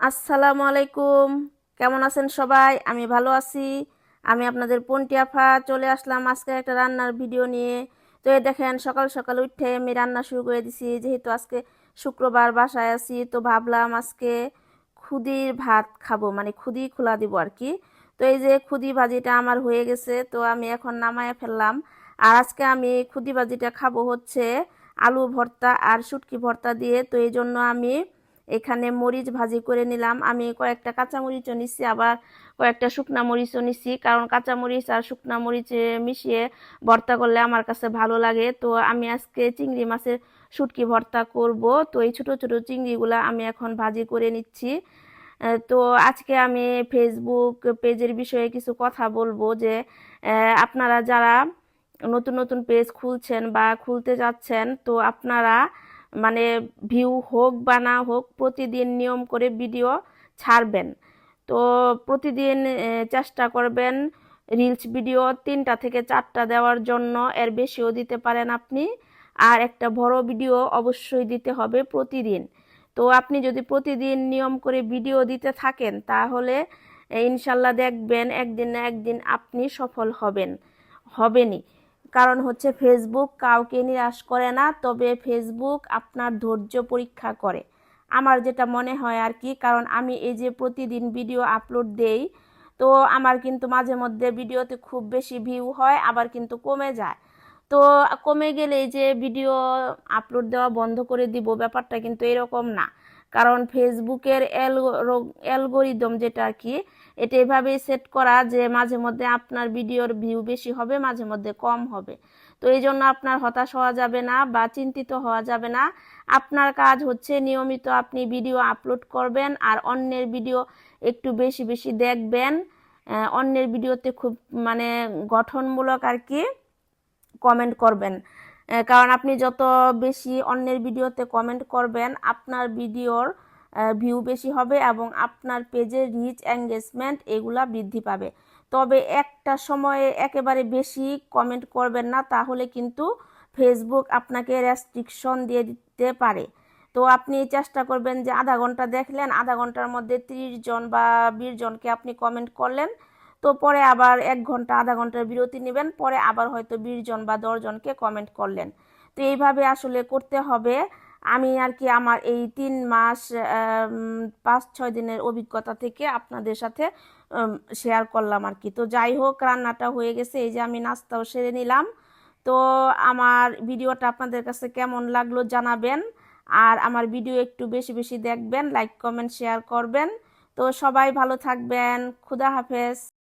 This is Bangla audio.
আসসালামু আলাইকুম। কেমন আছেন সবাই? আমি ভালো আছি। আমি আপনাদের পন্টি আফা। চলে আসলাম আজকে একটা রান্নার ভিডিও নিয়ে। তো দেখেন, সকাল সকাল উঠে আমি রান্না শুরু করে দিছি। যেহেতু আজকে শুক্রবার, বাসায় আছি, তো ভাবলাম আজকে খুদির ভাত খাব। মানে খুদি খোলা দিব আর কি। তো এই যে খুদি ভাজিটা আমার হয়ে গেছে, তো আমি এখন নামায় ফেললাম। আর আজকে আমি খুদি ভাজিটা খাব হচ্ছে আলু ভর্তা আর শুটকি ভর্তা দিয়ে। তো এই জন্য আমি এখানে মরিচ ভাজি করে নিলাম। আমি কয়েকটা কাঁচা মরিচও নিচ্ছি, আবার কয়েকটা শুকনা মরিচও নিচ্ছি। কারণ কাঁচা মরিচ আর শুকনা মরিচ মিশিয়ে ভর্তা করলে আমার কাছে ভালো লাগে। তো আমি আজকে চিংড়ি মাছের শুটকি ভর্তা করব। তো এই ছোট ছোট চিংড়িগুলো আমি এখন ভাজি করে নিচ্ছি। তো আজকে আমি ফেসবুক পেজের বিষয়ে কিছু কথা বলব যে আপনারা যারা নতুন নতুন পেজ খুলছেন বা খুলতে যাচ্ছেন, তো আপনারা মানে ভিউ হোক বা না হোক, প্রতিদিন নিয়ম করে ভিডিও ছাড়বেন। তো প্রতিদিন চেষ্টা করবেন রিলস ভিডিও তিনটা থেকে চারটা দেওয়ার জন্য, এর বেশিও দিতে পারেন আপনি। আর একটা বড় ভিডিও অবশ্যই দিতে হবে প্রতিদিন। তো আপনি যদি প্রতিদিন নিয়ম করে ভিডিও দিতে থাকেন, তাহলে ইনশাল্লাহ দেখবেন একদিন না একদিন আপনি সফল হবেন, হবেনই। কারণ হচ্ছে ফেসবুক কাউকে নিরাশ করে না, তবে ফেসবুক আপনার ধৈর্য পরীক্ষা করে। আমার যেটা মনে হয় আর কি, কারণ আমি এই যে প্রতিদিন ভিডিও আপলোড দেই, তো আমার কিন্তু মাঝে মধ্যে ভিডিওতে খুব বেশি ভিউ হয়, আবার কিন্তু কমে যায়। তো কমে গেলে যে ভিডিও আপলোড দেওয়া বন্ধ করে দিব, ব্যাপারটা কিন্তু এরকম না। কারণ ফেসবুকের অ্যালগোরিদম যেটা আর কি, এটা এভাবেই সেট করা যে মাঝে মধ্যে আপনার ভিডিওর ভিউ বেশি হবে, মাঝে মধ্যে কম হবে। তো এই জন্য আপনার হতাশ হওয়া যাবে না বা চিন্তিত হওয়া যাবে না। আপনার কাজ হচ্ছে নিয়মিত আপনি ভিডিও আপলোড করবেন আর অন্যের ভিডিও একটু বেশি বেশি দেখবেন। অন্যের ভিডিওতে খুব মানে গঠনমূলক আর কি কমেন্ট করবেন। কারণ আপনি যত বেশি অন্যের ভিডিওতে কমেন্ট করবেন, আপনার ভিডিওর ভিউ বেশি হবে এবং আপনার পেজের রিচ এঙ্গেজমেন্ট এগুলা বৃদ্ধি পাবে। তবে একটা সময়ে একেবারে বেশি কমেন্ট করবেন না, তাহলে কিন্তু ফেসবুক আপনাকে রেস্ট্রিকশন দিয়ে দিতে পারে। তো আপনি চেষ্টা করবেন যে আধা ঘণ্টা দেখলেন, আধা ঘণ্টার মধ্যে ত্রিশ জন বা বিশ জনকে আপনি কমেন্ট করলেন তো পরে আবার এক ঘণ্টা, আধা ঘণ্টার বিরতি নেবেন, পরে আবার হয়তো বিশ জন বা দশ জনকে কমেন্ট করলেন। তো এইভাবে আসলে করতে হবে। আমি আর কি আমার এই তিন মাস পাঁচ, ছয় দিনের অভিজ্ঞতা থেকে আপনাদের সাথে শেয়ার করলাম আর কি। তো যাই হোক, রান্নাটা হয়ে গেছে, এই যে আমি নাস্তাও সেরে নিলাম। তো আমার ভিডিওটা আপনাদের কাছে কেমন লাগল জানাবেন। আর আমার ভিডিও একটু বেশি বেশি দেখবেন লাইক কমেন্ট শেয়ার করবেন। তো সবাই ভালো থাকবেন। খুদা হাফেজ।